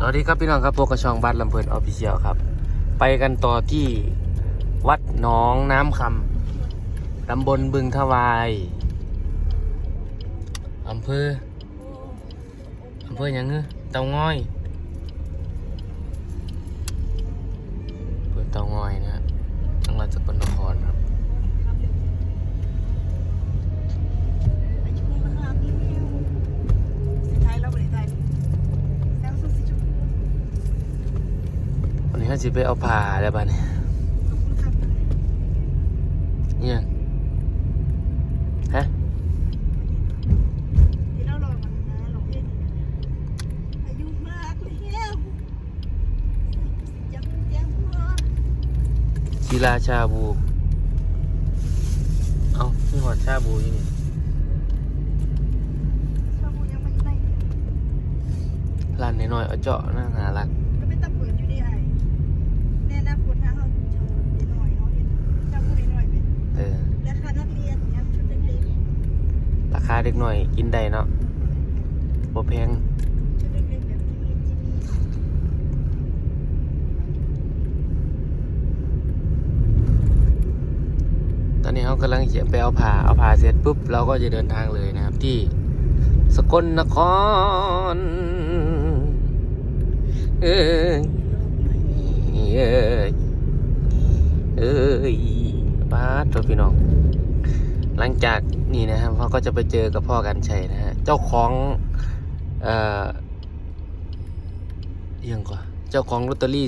สวัสดีครับพี่น้องครับพวกกระชองบ้านลำเพลินออฟฟิเชียลครับ ไปกันต่อที่วัดหนองน้ำคำตำบลบึงทวายอำเภออำเภอหยังเงือเตาง้อยอำเภอเตาง้อยนะฮะจังหวัดสกลนครครับ วันนี้ เขาจะไปเอาผ่าแล้วบ้านี่เนี่ยฮะกีฬาชาบู เอาพี่หอดชาบูอยู่นี่ร้านน้อยๆเอาเจาะน่า หารักเออราคาเด็กหน่อยกินได้เนาะบ่แพงตอนนี้เขากำลังจะไปเอาผ่าเอาผ่าเสร็จปุ๊บเราก็จะเดินทางเลยนะครับ ที่สกลนคร เอ้ยเอ้ยเอ้ ยป้าดโทษพี่น้อง หลังจากนี่นะครับเขาก็จะไปเจอกับพ่อกันชัยนะฮะ เจ้าของเอ่อเอียงกว่าเจ้าของลอตเตอรี่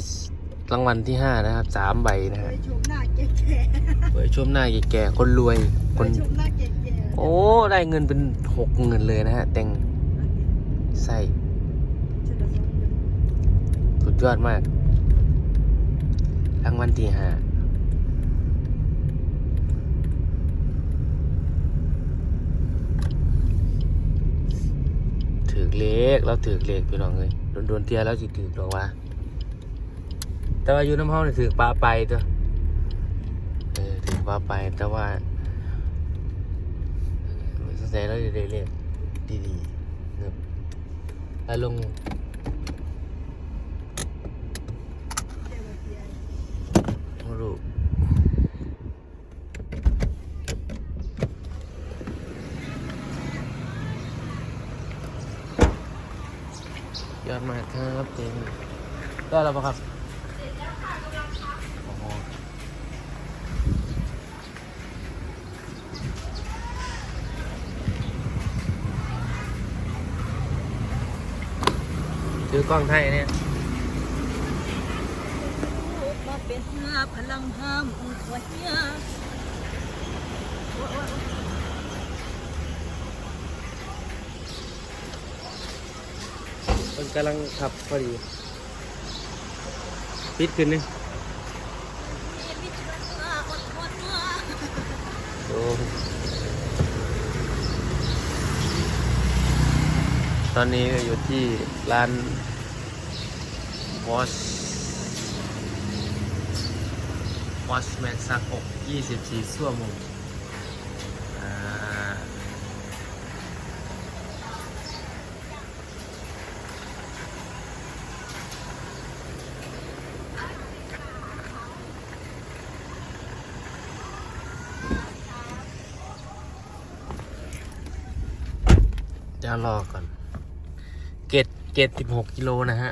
รางวัลที่ห้านะครับสามใบนะฮะเปิดช่วงหน้าแก่ๆคนรวยคนโอ้ได้เงินเป็นหกเงินเลยนะฮะ แต่งใส่สุดยอดมากรางวัลที่ห้า กเล็กเราถือเล็กพี่น้องเลยโดนโดนเทียแล้วสิถือหรอกว่า แต่ว่าอยู่น้ำห้องนี่ถือปลาไปตัวเออถือปลาไปแต่ว่าสงสัยเราจะได้เรียกดีๆนะแล้วลงรูปยอดมาก ครับเต็มได้แล้วปะครับโอ้โหถือกล้องไทยเนี่ย มาเป็นหน้าพลังห้ามหัวเหี้ย มันกำลังขับพอดี ปิดขึ้นนี่โอ้ตอนนี้อยู่ที่ร้าน Wash Washman ซักอก 24ชั่วโมง ยวรอก่อน เกตเกตสิบหกกิโลนะฮะ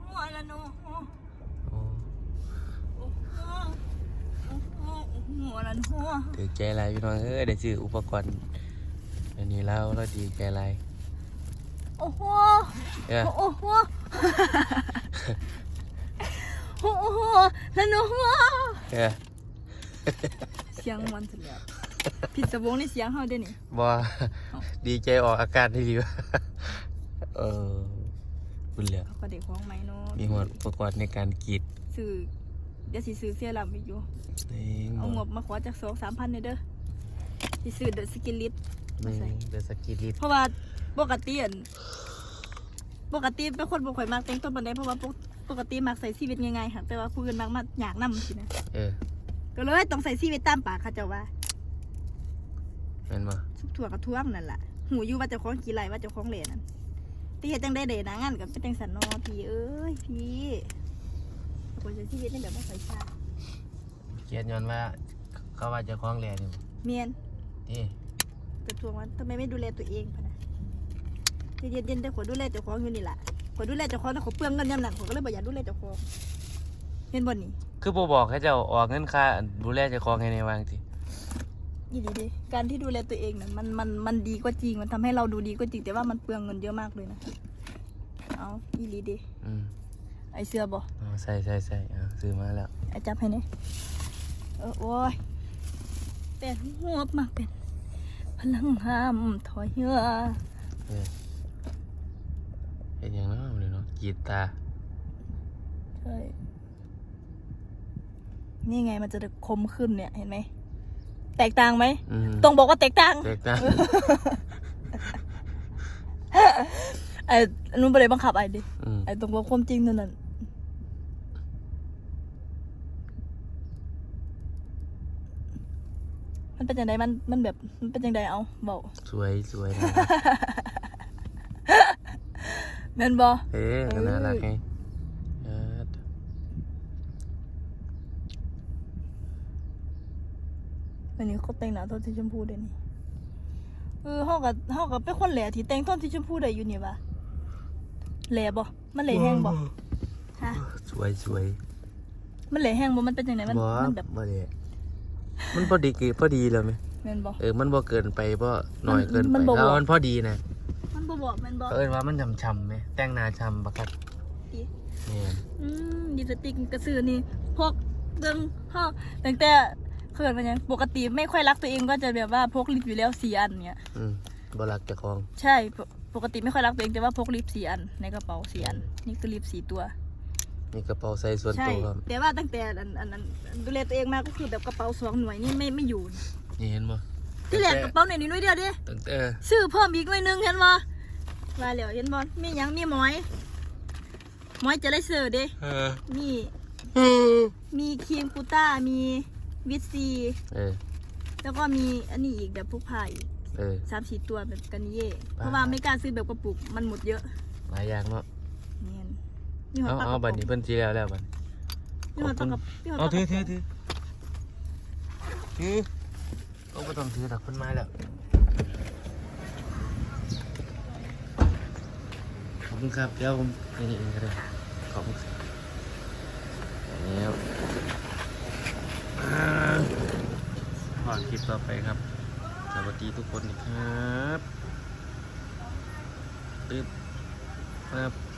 หัวละโนโอ้หัวละหัวถือใจอะไรพี่น้องเอ้ยเดี๋ยวซื้ออุปกรณ์อันนี้แล้วเราดีใจอะไรโอ้โหเอ้ยโอ้โหโอ้โหละโนหัวเอ้ยเสียงมันสุดแล้ว ผิดสะวงในเสียงเฮาได้นี่บอดีใจออกอาการที่ดีวะเออบุญเหลือเขาก็เด็กของไหมเนาะมีหมดอุปกรณ์ในการกรีดซื้อเดี๋ยวสิซื้อเสียลำอีกอยู่นี่เอางบมาขอจากสองสามพันเด้อสิซื้อเดอะสกินลิตนี่เดี๋ยวสกีรีดเพราะว่าปกติอันปกติเป็นคนบ่ค่อยมักแต่งตัวปานใดเพราะว่าปกปกติมักใส่ชีวิตง่ายๆค่ะแต่ว่าผู้อื่นมักมาอยากนำสินะเออก็เลยต้องใส่ชีวิตตามปากเขาเจ้าว่า เป็นบ่ทุกถั่วกับท่วงนั่นแหละหูอยู่ว่าเจ้าของกี่ไรว่าเจ้าของเหรนั่นตีเฮ็ดจังได้เด้นะงานกับเป็นจังสันเนอพี่เอ้ยพี่ควรจะชีวิตในแบบว่าใส่ชาเกียดย้อนว่า เขาว่าเจะคล้าของแหล่นี่บ่เมียนที่แต่ทวงว่าทำไมไม่ดูแลตัวเองพะนะเย็นเย็นๆแต่ขอดูแลเจ้าของอยู่นี่แหละขอดูแลเจ้าของแต่ขอเปลืองเงินยำหนักขอก็เลยบอกอยากดูแลเจ้าของเห็นบ่นี่คือบ่บอกให้เจ้าออกเงินค่าดูแลเจ้าของให้ในวางสิ ยี่ดีดิการที่ดูแลตัวเองน่ะมันมันมันดีก็จริงมันทำให้เราดูดีก็จริงแต่ว่ามันเปลืองเงินเยอะมากเลยนะเอายี่ดีดิอืมไอเสื้อบ่เอาใส่ใส่ใส่เอาซื้อมาแล้วไอจับให้เนี่ยเออโอ้ยเป็นหัวมากเป็นพลังห้ามถอยเหือเออเป็นอย่างนั้นเลยเนาะกีตาร์ใช่นี่ไงมันจะคมขึ้นเนี่ยเห็นไหม แตกต่างไหมอืมต้องบอกว่าแตกต่างแตกต่างไอ้อันนู้นไปเลยบังคับไอ้ดิอืมไอ้ตรงบอกความจริงเท่านั้นมันเป็นยังไงมันมันแบบมันเป็นยังไงเอาเบาสวยสวยนะแม่นบอเอ๊ะก็น่ารักไงเออ อันนี้เขาแต่งหน้าโทนสีชมพูเดี๋ยวนี้เออเฮากับเฮากับเป็นคนแหล่ที่แต่งโทนสีชมพูได้อยู่นี่วะแหล่บ่มันแหล่แห้งบ่ฮะสวยสวยมันแหล่แห้งบ่มันเป็นยังไงมันบ่มันแบบบ่ได้มันพอดีกี่พอดีแล้วไหมแม่นบ่เออมันบ่เกินไปบ่หน่อยเกินมัไปนบ่เอาบ่มันพอดีนะมันบ่บอกแม่นบ่เขาเอิ้นว่ามันช่ำๆไหมแต่งหน้าช่ำบักคักอีเนี่ยอืมดิสติกกระสือนี่พวกเรื่องเฮาตั้งแต่ เขินมันยังปกติไม่ค่อยรักตัวเองก็จะแบบว่าพกลิปอยู่แล้วสี่อันเนี่ยอืมบ่รักเจ้าของ ใช่ปกปกติไม่ค่อยรักตัวเองแต่ว่าพกลิปสี่อันในกระเป๋าสี่อัน นี่คือลิปสี่ตัวมีกระเป๋าใส่ส่วนใช่ตัวครับแต่ว่าตั้งแต่อันอันอันอันดูแลตัวเองมาก็คือแบบกระเป๋าสองหน่วยนี่ไม่ไม่อยู่นี่เห็นบ่ที่แรกกระเป๋าหน่วยนี้หน่วยเดียวเดิตั้งแต่ซื้อเพิ่มอีกหน่วยหนึงเห็นบ่ว่าแล้วเห็นบ่มีหยังมีหมอยหมอยจะได้ซื้อเด้เออมีมีครีมกูต้ามี วิตซีเออ แล้วก็มีอันนี้อีกแบบพวกผ้าอีกเออ สามสี่ตัวแบบกันเย่บ้าเพราะว่าไม่กล้าซื้อแบบกระปุกมันหมดเยอะหลายอย่างเนาะเนียนนี่หัวเอาปลากเอาระบัป๋ดองนี้เพิ่นสิแล้วแล้วบัดนี่หัวปลากระนี่หัวปเอาลากถืระอถืป๋ออง ถือถือเอาบ่ต้องถือดอกเพิ่นมาแล้ว ขอบคุณครับ เดี๋ยวผมนี่เองก็ได้ขอบคุณครับแล้ว อ่าขอคลิปต่อไปครับ สวัสดีทุกคนครับตึ๊บครับ